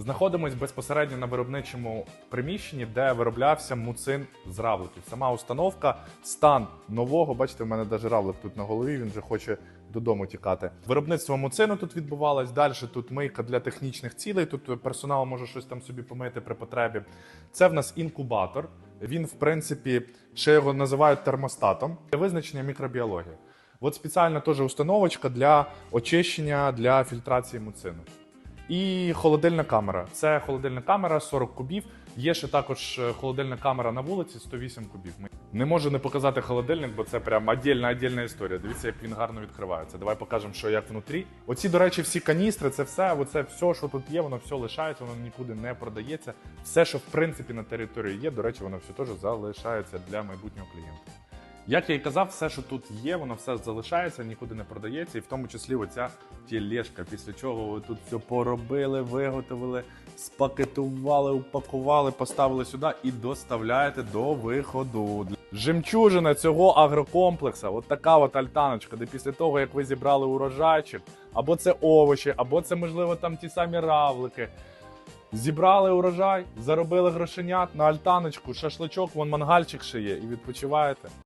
Знаходимось безпосередньо на виробничому приміщенні, де вироблявся муцин з равликів. Сама установка, стан нового. Бачите, в мене навіть равлик тут на голові. Він вже хоче додому тікати. Виробництво муцину тут відбувалось. Далі тут мийка для технічних цілей. Тут персонал може щось там собі помити при потребі. Це в нас інкубатор. Він, в принципі, ще його називають термостатом для визначення мікробіології. От спеціальна теж установочка для очищення для фільтрації муцину. І холодильна камера. Це холодильна камера 40 кубів. Є ще також е, холодильна камера на вулиці 108 кубів. Не можу не показати холодильник, бо це прям отдельна, отдельна історія. Дивіться, як він гарно відкривається. Давай покажемо, що як внутрі. Оці, до речі, всі каністри, це все, оце все, що тут є, воно все лишається, воно нікуди не продається. Все, що в принципі на території є, до речі, воно все теж залишається для майбутнього клієнта. Як я і казав, все, що тут є, воно все залишається, нікуди не продається, і в тому числі оця тілешка, після чого ви тут все поробили, виготовили, спакетували, упакували, поставили сюди і доставляєте до виходу. Жемчужина цього агрокомплексу, от така от альтаночка, де після того, як ви зібрали урожайчик, або це овочі, або це, можливо, там ті самі равлики. Зібрали урожай, заробили грошенят на альтаночку, шашличок, вон мангальчик ще є, і відпочиваєте.